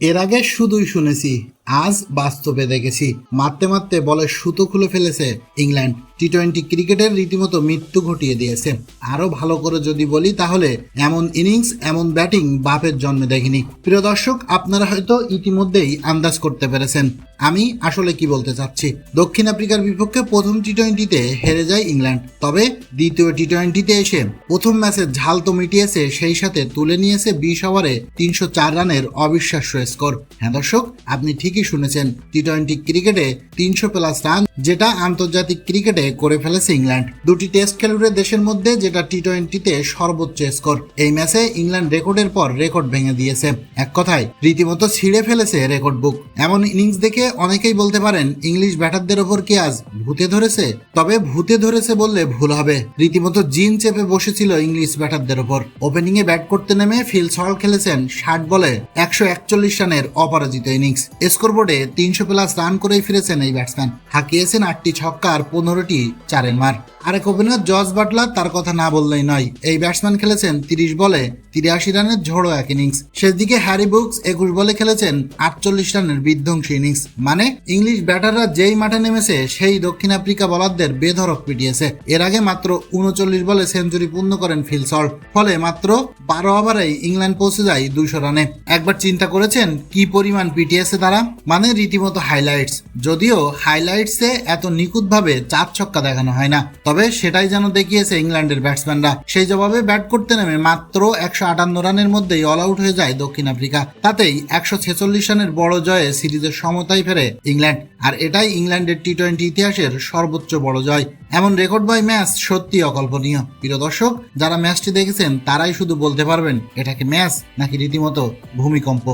এর আগে শুধুই শুনেছি। আজ বাস্তবে দেখেছি। মারতে মারতে বলের সুতো খুলে ফেলেছে ইংল্যান্ড। টি টোয়েন্টি ক্রিকেটের রীতিমতো মৃত্যু ঘটিয়ে দিয়েছে। আরও ভালো করে যদি বলি তাহলে এমন ইনিংস এমন ব্যাটিং বাপের জন্মে দেখিনি। প্রিয় দর্শক, আপনারা হয়তো ইতিমধ্যেই আন্দাজ করতে পেরেছেন। আমি আসলে কি বলতে চাচ্ছি? দক্ষিণ আফ্রিকার বিপক্ষে প্রথম টি টোয়েন্টিতে হেরে যায় ইংল্যান্ড। তবে দ্বিতীয় টি টোয়েন্টিতে এসে প্রথম ম্যাচে ঝাল তো মিটিয়েছে, সেই সাথে তুলে নিয়েছে বিশ ওভারে তিনশো চার রানের অবিশ্বাস্য স্কোর হ্যাঁ দর্শক, আপনি ঠিকই শুনেছেন। টি টোয়েন্টি ক্রিকেটে তিনশো প্লাস রান যেটা আন্তর্জাতিক ক্রিকেটে করে ফেলেছে ইংল্যান্ড। দুটি টেস্ট খেলুড়ে দেশের মধ্যে যেটা টি টোয়েন্টিতে সর্বোচ্চ স্কোর এই ম্যাচে ইংল্যান্ড রেকর্ডের পর রেকর্ড ভেঙে দিয়েছে। এক কথায়, রীতিমতো ছিঁড়ে ফেলেছে রেকর্ড বুক এমন ইনিংস দেখে অনেকেই বলতে পারেন, ইংলিশ ব্যাটারদের ওপর কি আজ ভূতে ধরেছে? তবে ভূতে ধরেছে বললে ভুল হবে। রীতিমতো জিন চেপে বসেছিল ইংলিশ ব্যাটারদের ওপর। ওপেনিং এ ব্যাট করতে নেমে ফিল সল খেলেছেন ষাট বলে একশো একচল্লিশ রানের অপরাজিত ইনিংস স্কোরবোর্ডে তিনশো প্লাস রান করেই ফিরেছেন এই ব্যাটসম্যান। হাঁকিয়েছেন আটটি ছক্কা আর পনেরোটি চারের মার। আরেক ওপেনার জর্জ বাটলার তার কথা না বললেই নয়। এই ব্যাটসম্যান খেলেছেন তিরিশ বলে তিরাশি রানের ঝোড়ো এক ইনিংস। দিকে হ্যারি বুকস একুশ বলে খেলেছেন আটচল্লিশ রানের বিধ্বংসী ইনিংস। মানে ইংলিশ ব্যাটাররা যেই মাঠে নেমেছে, সেই দক্ষিণ আফ্রিকা বলারদের বেধরক পিটিয়েছে। এর আগে মাত্র উনচল্লিশ বলে সেঞ্চুরি পূর্ণ করেন ফিল সল্ট। ফলে মাত্র বারো ওভারেই ইংল্যান্ড পৌঁছে যায় দুশো রানে। একবার চিন্তা করেছেন, কি পরিমাণ পিটিয়েছে তারা? মানে রীতিমতো হাইলাইটস। যদিও হাইলাইটসে এত নিখুঁতভাবে চার ছক্কা দেখানো হয় না। তবে সেটাই যেন দেখিয়েছে ইংল্যান্ডের ব্যাটসম্যানরা। সেই জবাবে ব্যাট করতে নেমে মাত্র একশো আটান্ন রানের মধ্যেই অল আউট হয়ে যায় দক্ষিণ আফ্রিকা। তাতেই একশো ছেচল্লিশ রানের বড় জয়ে সিরিজের সমতায় ফেরে ইংল্যান্ড। আর এটাই ইংল্যান্ডের টি টোয়েন্টি ইতিহাসের সর্বোচ্চ বড় জয়। এমন রেকর্ড বয় ম্যাচ সত্যি অকল্পনীয়। প্রিয় দর্শক, যারা ম্যাচটি দেখেছেন, তারাই শুধু বলতে পারবেন, এটা কি ম্যাচ নাকি রীতিমতো ভূমিকম্প?